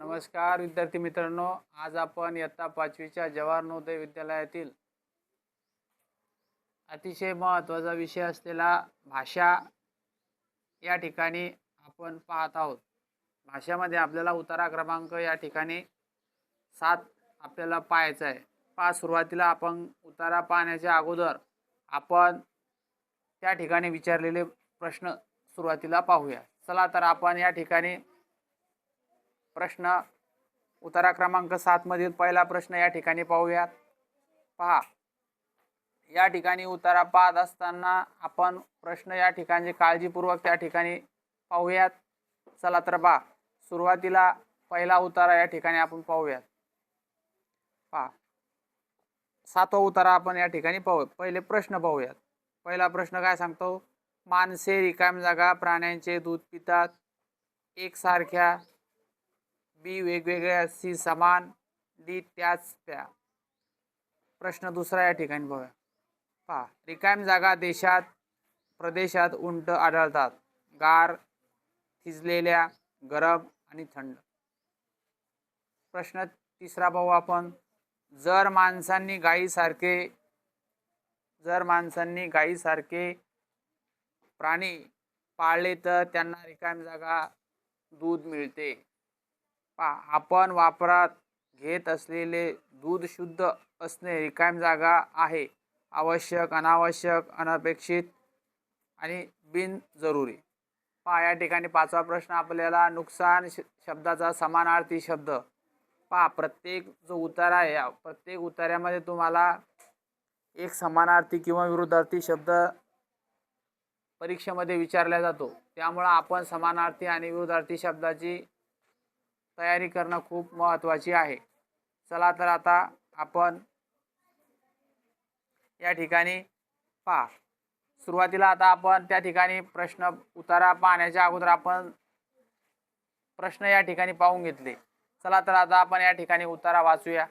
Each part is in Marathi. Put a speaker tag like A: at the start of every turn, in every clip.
A: नमस्कार विद्यार्थी मित्रांनो. आज आपण इयत्ता पाचवीच्या जवाहर नवोदय विद्यालयातील अतिशय महत्त्वाचा विषय असलेला भाषा या ठिकाणी आपण पाहत आहोत. भाषामध्ये आपल्याला उतारा क्रमांक या ठिकाणी सात आपल्याला पाहायचा आहे. पहा सुरुवातीला आपण उतारा पाहण्याच्या अगोदर आपण त्या ठिकाणी विचारलेले प्रश्न सुरुवातीला पाहूया. चला तर आपण या ठिकाणी प्रश्न. उतारा क्रमांक सातमधील पहिला प्रश्न या ठिकाणी पाहूयात. पहा. या ठिकाणी उतारा पाहत असताना आपण प्रश्न या ठिकाणी काळजीपूर्वक त्या ठिकाणी पाहूयात. चला तर पहा. सुरुवातीला पहिला उतारा या ठिकाणी आपण पाहूयात. पहा. सातवा उतारा आपण या ठिकाणी पाहू पहिले प्रश्न पाहूयात. पहिला प्रश्न काय सांगतो? माणसे रिकाम जागा प्राण्यांचे दूध पितात. एकसारख्या बी वेगवेगळ्या सी समान डी त्याच त्या. प्रश्न दुसरा या ठिकाणी बघा. पहा रिकाम जागा देशात प्रदेशात उंट आढळतात. गार थिजलेल्या गरम आणि थंड. प्रश्न तिसरा पाहू आपण. जर माणसांनी गायीसारखे जर माणसांनी गायीसारखे प्राणी पाळले तर त्यांना रिकाम जागा दूध मिळते. आपण वापरात घेत असलेले दूध शुद्ध असणे रिकाम जागा आहे. आवश्यक अनावश्यक अनपेक्षित आणि बिनजरुरी. पहा या ठिकाणी पाचवा प्रश्न आपल्याला नुकसान श शब्दाचा समानार्थी शब्द. पहा प्रत्येक जो उतारा आहे या प्रत्येक उतार्यामध्ये तुम्हाला एक समानार्थी किंवा विरुद्धार्थी शब्द परीक्षेमध्ये विचारला जातो. त्यामुळं आपण समानार्थी आणि विरुद्धार्थी शब्दाची तयारी करणं खूप महत्त्वाची आहे. चला तर आता आपण या ठिकाणी पहा. सुरुवातीला आता आपण त्या ठिकाणी प्रश्न उतारा पाहण्याच्या अगोदर आपण प्रश्न या ठिकाणी पाहून घेतले. चला तर आता आपण या ठिकाणी उतारा वाचूया.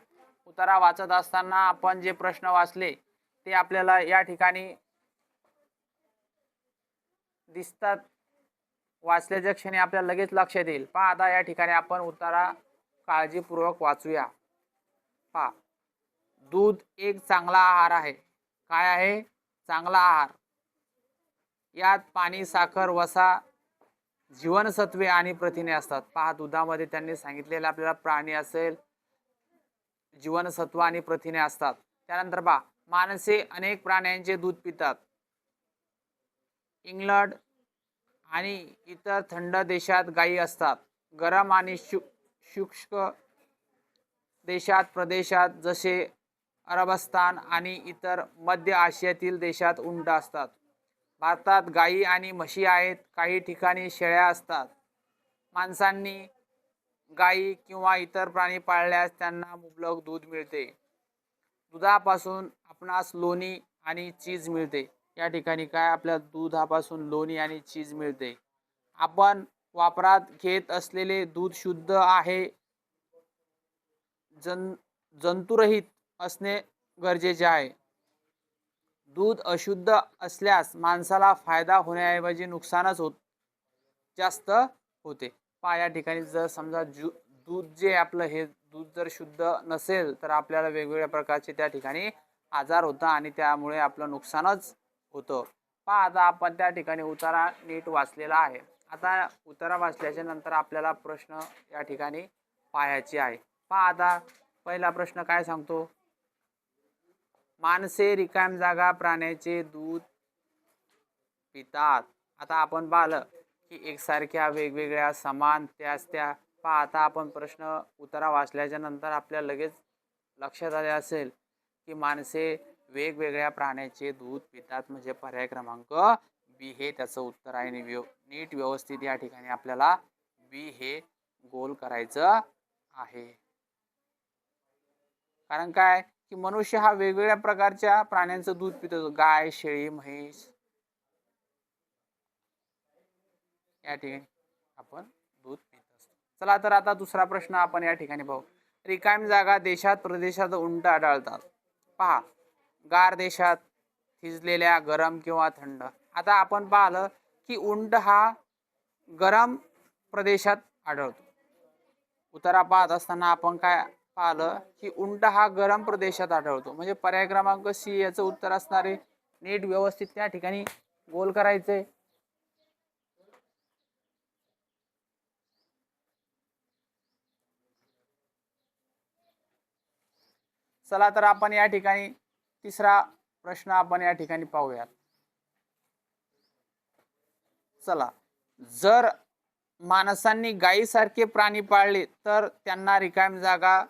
A: उतारा वाचत असताना आपण जे प्रश्न वाचले ते आपल्याला या ठिकाणी दिसतात. वाचल्याच्या क्षणी आपल्याला लगेच लक्षात येईल. पहा आता या ठिकाणी आपण उतारा काळजीपूर्वक वाचूया. पहा. दूध एक चांगला आहार आहे. काय आहे? चांगला आहार. यात पाणी साखर वसा जीवनसत्वे आणि प्रथिने असतात. पहा दुधामध्ये त्यांनी सांगितलेलं आपल्याला प्राणी असेल जीवनसत्व आणि प्रथिने असतात. त्यानंतर पहा माणसे अनेक प्राण्यांचे दूध पितात. इंग्लंड आणि इतर थंड देशात गायी असतात. गरम आणि शु शुष्क देशात प्रदेशात जसे अरबस्तान आणि इतर मध्य आशियातील देशात उंट असतात. भारतात गायी आणि म्हशी आहेत. काही ठिकाणी शेळ्या असतात. माणसांनी गायी किंवा इतर प्राणी पाळल्यास त्यांना मुबलक दूध मिळते. दुधापासून आपणास लोणी आणि चीज मिळते. या ठिकाणी काय आपल्या दुधापासून लोणी आणि चीज मिळते? आपण वापरात घेत असलेले दूध शुद्ध आहे. जन जंतुरहित असणे गरजेचे आहे. दूध अशुद्ध असल्यास माणसाला फायदा होण्याऐवजी नुकसानच होत जास्त होते. पहा या ठिकाणी जर समजा जू दूध जे आपलं हे दूध जर शुद्ध नसेल तर आपल्याला वेगवेगळ्या प्रकारचे त्या ठिकाणी आजार होतं आणि त्यामुळे आपलं नुकसानच होतं. पहा आता आपण त्या ठिकाणी उतारा नीट वाचलेला आहे. आता उतारा वाचल्याच्या नंतर आपल्याला प्रश्न या ठिकाणी पाहायचे आहे. पहा आता पहिला प्रश्न काय सांगतो? माणसे रिकाम जागा प्राण्याचे दूध पितात. आता आपण पाहिलं की एकसारख्या वेगवेगळ्या समान त्याच त्या. पहा आता आपण प्रश्न उतारा वाचल्याच्या नंतर आपल्या लगेच लक्षात आले असेल की माणसे वेगवेगळ्या प्राण्याचे दूध पितात म्हणजे पर्याय क्रमांक बी हे त्याचं उत्तर आहे. आणि व्यव नीट व्यवस्थित या ठिकाणी आपल्याला बी हे गोल करायचं आहे. कारण काय? की मनुष्य हा वेगवेगळ्या प्रकारच्या प्राण्यांचं दूध पितो. गाय शेळी म्हैस या ठिकाणी आपण दूध पित असतो. चला तर आता दुसरा प्रश्न आपण या ठिकाणी पाहू. रिकाम जागा देशात प्रदेशात उंट आढळतात. पहा गार देशात थिजलेल्या गरम किंवा थंड. आता आपण पाहिलं की उंट हा गरम प्रदेशात आढळतो. उतारा पाहत असताना आपण काय पाहिलं की उंट हा गरम प्रदेशात आढळतो. म्हणजे पर्याय क्रमांक सी याचं उत्तर असणारे नीट व्यवस्थित त्या ठिकाणी गोल करायचे. चला तर आपण या ठिकाणी तिसरा प्रश्न आपण या ठिकाणी पाहूयात. चला जर माणसांनी गायीसारखे प्राणी पाळले तर त्यांना रिकाम जागा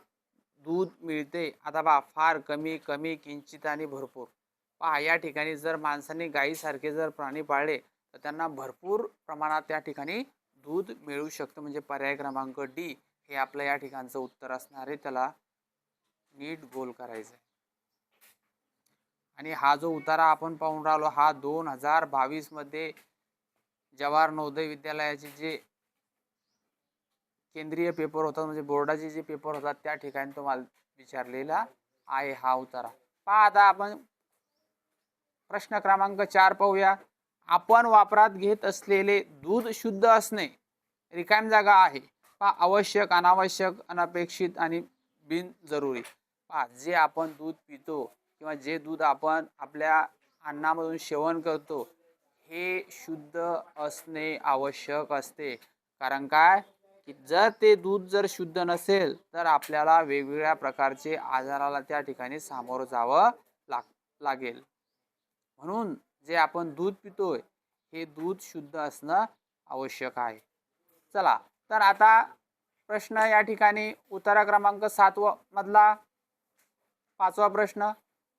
A: दूध मिळते. आता पहा फार कमी कमी किंचित आणि भरपूर. पहा या ठिकाणी जर माणसांनी गायीसारखे जर प्राणी पाळले तर त्यांना भरपूर प्रमाणात त्या ठिकाणी दूध मिळू शकतं. म्हणजे पर्याय क्रमांक डी हे आपलं या ठिकाणचं उत्तर असणार आहे. त्याला नीट गोल करायचं आहे आणि हा जो उतारा आपण पाहून राहिलो हा दोन हजार बावीसमध्ये जवाहर नवोदय विद्यालयाचे जे केंद्रीय पेपर होतात म्हणजे बोर्डाचे जे पेपर होतात त्या ठिकाणी तुम्हाला विचारलेला आहे हा उतारा. पहा आता आपण प्रश्न क्रमांक चार पाहूया. आपण वापरात घेत असलेले दूध शुद्ध असणे रिकाम जागा आहे. पहा आवश्यक अनावश्यक अनपेक्षित आणि बिनजरुरी. पहा जे आपण दूध पितो किंवा जे दूध आपण आपल्या अन्नामधून सेवन करतो हे शुद्ध असणे आवश्यक असते. कारण काय? की जर ते दूध जर शुद्ध नसेल तर आपल्याला वेगवेगळ्या प्रकारचे आजाराला त्या ठिकाणी सामोरं जावं लाग लागेल. म्हणून जे आपण दूध पितोय हे दूध शुद्ध असणं आवश्यक आहे. चला तर आता प्रश्न या ठिकाणी उत्तरा क्रमांक सातवा मधला पाचवा प्रश्न.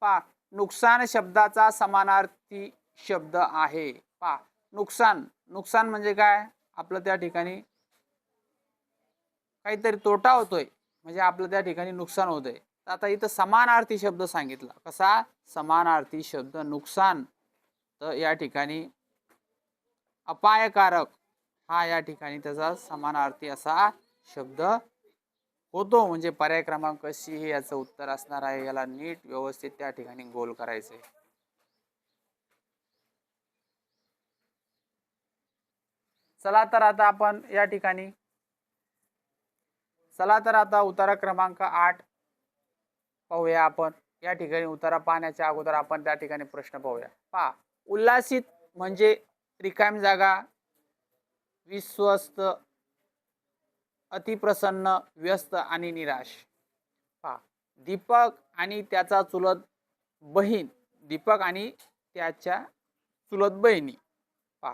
A: पा नुकसान शब्दाचा समानार्थी शब्द आहे. पा नुकसान. नुकसान म्हणजे काय? आपलं त्या ठिकाणी काहीतरी तोटा होतोय. म्हणजे आपलं त्या ठिकाणी नुकसान होतंय. तर आता इथं समानार्थी शब्द सांगितला. कसा? समानार्थी शब्द नुकसान. तर या ठिकाणी अपायकारक. हा या ठिकाणी त्याचा समानार्थी असा शब्द होतो. म्हणजे पर्याय क्रमांक सी हे याचं उत्तर असणार आहे. याला नीट व्यवस्थित त्या ठिकाणी गोल करायचे चला तर आता आपण या ठिकाणी. चला तर आता उतारा क्रमांक आठ पाहूया आपण. या ठिकाणी उतारा पाहण्याच्या अगोदर आपण त्या ठिकाणी प्रश्न पाहूया. पहा उल्हासित म्हणजे रिकाम जागा विश्वस्त अतिप्रसन्न व्यस्त आणि निराश. पहा दीपक आणि त्याचा चुलत बहीण दीपक आणि त्याच्या चुलत बहिणी. पहा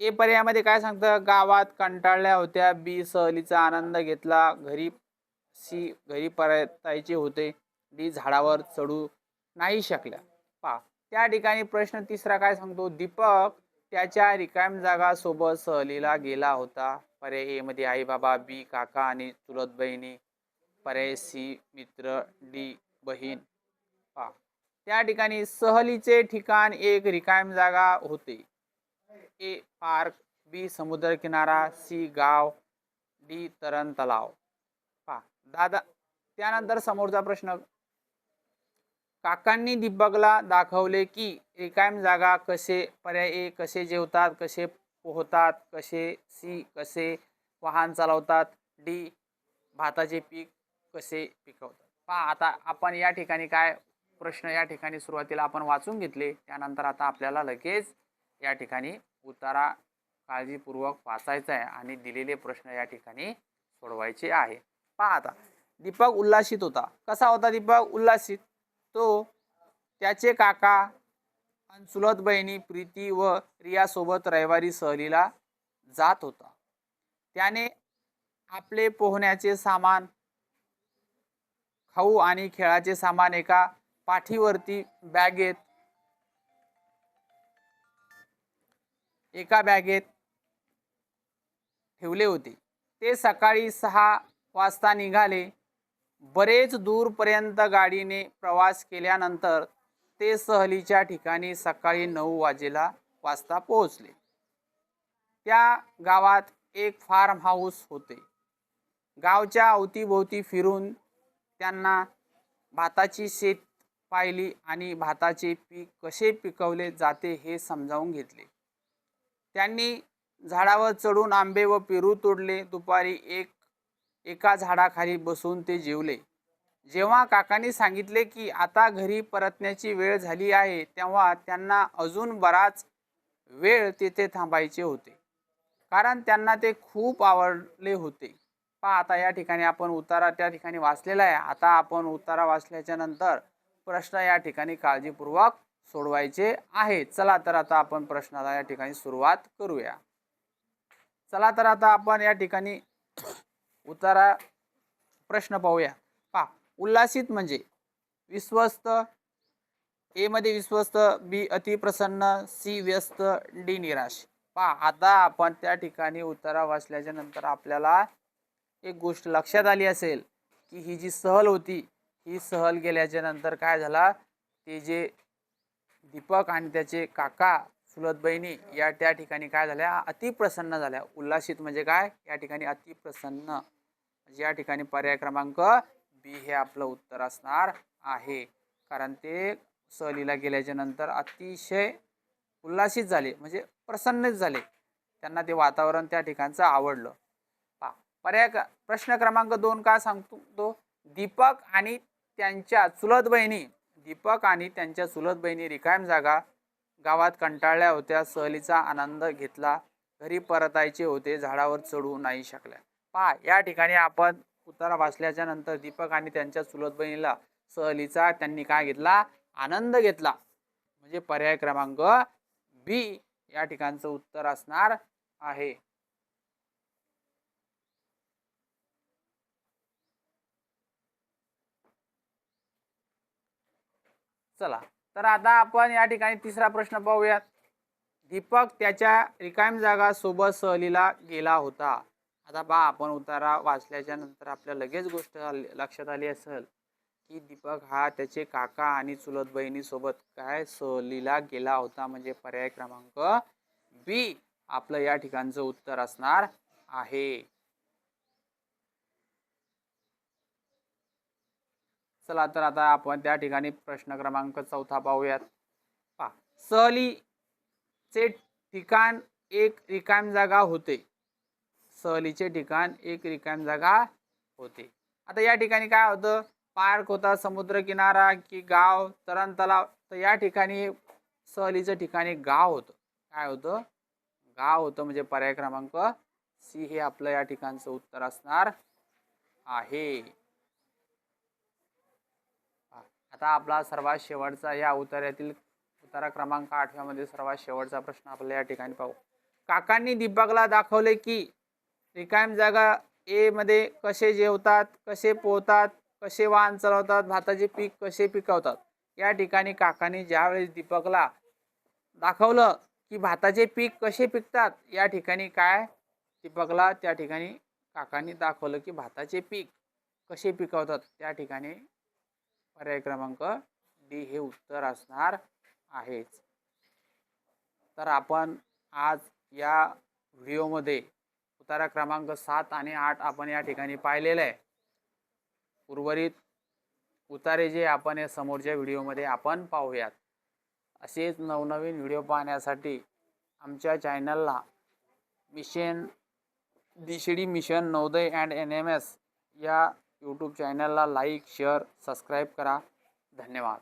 A: ए पर्यायामध्ये काय सांगतं? गावात कंटाळल्या होत्या बी सहलीचा आनंद घेतला घरी सी घरी परतायचे होते डी झाडावर चढू नाही शकल्या. पहा त्या ठिकाणी प्रश्न तिसरा काय सांगतो? दीपक त्याच्या रिकाम जागा सोबत सहलीला गेला होता. पर्याय एमध्ये मध्ये आई बाबा बी काका आणि चुलत बहिणी पर्याय सी मित्र डी बहीण पा. त्या ठिकाणी सहलीचे ठिकाण एक रिकाम जागा होते. ए पार्क बी समुद्र किनारा सी गाव डी तरण तलाव. पा. दादा त्यानंतर समोरचा प्रश्न. काकांनी दीपकला दाखवले की रिकाम जागा कसे पर्याय ए कसे जेवतात कसे पोहतात कसे सी कसे वाहन चालवतात डी भाताचे पीक कसे पिकवतात. पहा आता आपण या ठिकाणी काय प्रश्न या ठिकाणी सुरुवातीला आपण वाचून घेतले त्यानंतर आता आपल्याला लगेच या ठिकाणी उतारा काळजीपूर्वक वाचायचा आहे आणि दिलेले प्रश्न या ठिकाणी सोडवायचे आहे. पहा आता दीपक उल्हासित होता. कसा होता दीपक उल्हासित? तो त्याचे काका चुलत बहिणी प्रीती व रियासोबत रविवारी सहलीला जात होता. त्याने आपले पोहण्याचे सामान खाऊ आणि खेळाचे सामान एका पाठीवरती बॅगेत एका बॅगेत ठेवले होते. ते सकाळी सहा वाजता निघाले. बरेच दूरपर्यंत गाडीने प्रवास केल्यानंतर ते सहलीच्या ठिकाणी सकाळी नऊ वाजेला वाजता पोहोचले. त्या गावात एक फार्म हाऊस होते. गावच्या अवतीभोवती फिरून त्यांना भाताची शेत पाहिली आणि भाताचे पीक कसे पिकवले जाते हे समजावून घेतले. त्यांनी झाडावर चढून आंबे व पेरू तोडले. दुपारी एक एका झाडाखाली बसून ते जेवले. जेव्हा काकांनी सांगितले की आता घरी परतण्याची वेळ झाली आहे तेव्हा त्यांना अजून बराच वेळ तेथे थांबायचे होते. कारण त्यांना ते खूप आवडले होते. पहा आता या ठिकाणी आपण उतारा त्या ठिकाणी वाचलेला आहे. आता आपण उतारा वाचल्याच्या नंतर प्रश्न या ठिकाणी काळजीपूर्वक सोडवायचे आहे. चला तर आता आपण प्रश्नाला या ठिकाणी सुरुवात करूया. चला तर आता आपण या ठिकाणी उतारा प्रश्न पाहूया. उल्लासित उल्हासित म्हणजे विश्वस्त एमध्ये मध्ये विश्वस्त बी अतिप्रसन्न सी व्यस्त डी निराश. पहा आता आपण त्या ठिकाणी उतारा वाचल्याच्या नंतर आपल्याला एक गोष्ट लक्षात आली असेल की ही जी सहल होती ही सहल गेल्याच्यानंतर काय झाला? ते जे दीपक आणि त्याचे काका सुलत बहिणी या त्या ठिकाणी काय झाल्या? अतिप्रसन्न झाल्या. उल्हासित म्हणजे काय? या ठिकाणी अतिप्रसन्न. म्हणजे या ठिकाणी पर्याय क्रमांक बी हे आपलं उत्तर असणार आहे. कारण ते सहलीला गेल्याच्यानंतर अतिशय उल्हासित झाले म्हणजे प्रसन्नच झाले. त्यांना ते वातावरण त्या ठिकाणचं आवडलं. पा पर्याय क- प्रश्न क्रमांक दोन का सांगतो? तो दीपक आणि त्यांच्या चुलत बहिणी दीपक आणि त्यांच्या चुलत बहिणी रिकाम जागा गावात कंटाळल्या होत्या. सहलीचा आनंद घेतला. घरी परतायचे होते. झाडावर चढू नाही शकल्या. पहा या ठिकाणी आपण उतारा वाचल्याच्या नंतर दीपक आणि त्यांच्या चुलत बहिणीला सहलीचा त्यांनी काय घेतला? आनंद घेतला. म्हणजे पर्याय क्रमांक बी या ठिकाणचं उत्तर असणार आहे. चला तर आता आपण या ठिकाणी तिसरा प्रश्न पाहूयात. दीपक त्याच्या रिकाम जागा सोबत सहलीला गेला होता. आता बा आपण उतारा वाचल्याच्या नंतर आपल्या लगेच गोष्ट लक्षात आली असेल की दीपक हा त्याचे काका आणि चुलत बहिणीसोबत काय सहलीला गेला होता म्हणजे पर्याय क्रमांक बी आपलं या ठिकाणचं उत्तर असणार आहे. चला तर आता आपण त्या ठिकाणी प्रश्न क्रमांक चौथा पाहूयात. पहा सहलीचे ठिकाण एक रिकाम जागा होते. सहलीचे ठिकाण एक रिकाम जागा होते. आता या ठिकाणी काय होतं? पार्क होता समुद्र किनारा की गाव तरण तलाव तर या ठिकाणी सहलीचं ठिकाणी गाव होतं. काय होतं? गाव होतं म्हणजे पर्याय क्रमांक सी हे आपलं या ठिकाणचं उत्तर असणार आहे. आता आपला सर्वात शेवटचा या उतार्यातील उतारा क्रमांक आठव्यामध्ये सर्वात शेवटचा प्रश्न आपल्याला या ठिकाणी पाहू. काकांनी दीपकला दाखवले की रिकाम जागा एमध्ये कसे जेवतात कसे पोहतात कसे वाहन चालवतात भाताचे पीक कसे पिकवतात? या ठिकाणी काकांनी ज्यावेळेस दीपकला दाखवलं की भाताचे पीक कसे पिकतात या ठिकाणी काय? दीपकला त्या ठिकाणी काकांनी दाखवलं की भाताचे पीक कसे पिकवतात त्या ठिकाणी पर्याय क्रमांक डी हे उत्तर असणार आहेच. तर आपण आज या व्हिडिओमध्ये उतारा क्रमांक सात आणि आठ आपण या ठिकाणी पाहिलेलं आहे. उर्वरित उतारे जे आपण या समोरच्या व्हिडिओमध्ये आपण पाहूयात. असेच नवनवीन व्हिडिओ पाहण्यासाठी आमच्या चॅनलला mission दिशडी mission Navodaya and N M S या यूट्यूब चॅनलला लाईक शेअर सबस्क्राईब करा. धन्यवाद.